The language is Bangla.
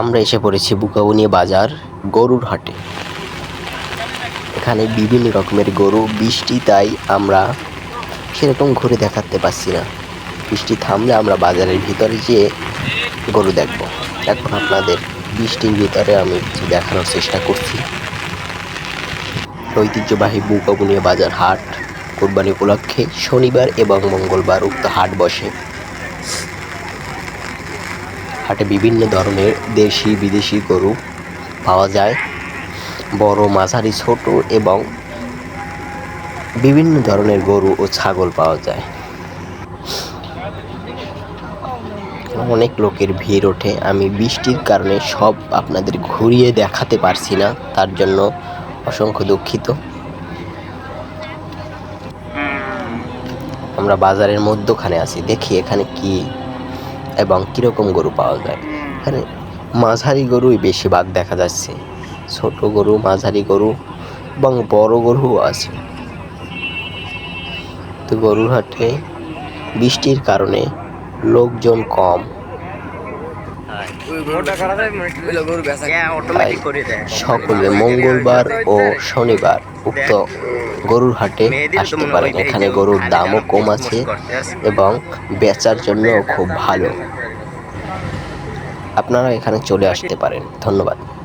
আমরা এসে পড়েছি বুকাবুনিয়া বাজার গরুর হাটে। এখানে বিভিন্ন রকমের গরু, বৃষ্টি, তাই আমরা সেরকম ঘুরে দেখাতে পারছি না। বৃষ্টি থামলে আমরা বাজারের ভিতরে যেয়ে গরু দেখব। এখন আপনাদের বৃষ্টির ভিতরে আমি কিছু দেখানোর চেষ্টা করছি। ঐতিহ্যবাহী বুকাবুনিয়া বাজার হাট, কোরবানি উপলক্ষে শনিবার এবং মঙ্গলবার উক্ত হাট বসে। হাটে বিভিন্ন ধরনের দেশি, বিদেশি গরু পাওয়া যায়। বড়, মাঝারি, ছোট এবং বিভিন্ন ধরনের গরু ও ছাগল পাওয়া যায়। অনেক লোকের ভিড় ওঠে। আমি বৃষ্টির কারণে সব আপনাদের ঘুরিয়ে দেখাতে পারছি না, তার জন্য অসংখ্য দুঃখিত। আমরা বাজারের মধ্যখানে আছি। দেখি এখানে কি এবং কীরকম গরু পাওয়া যায়। এখানে মাঝারি গরুই বেশিরভাগ দেখা যাচ্ছে। ছোট গরু মাঝারি গরু এবং বড় গরুও আছে। তো গরুর হাটে বৃষ্টির কারণে লোকজন কম। সকলে মঙ্গলবার ও শনিবার উক্ত গরুর হাটে আসতে পারেন। এখানে গরুর দামও কম আছে এবং বেচার জন্যও খুব ভালো। আপনারা এখানে চলে আসতে পারেন। ধন্যবাদ।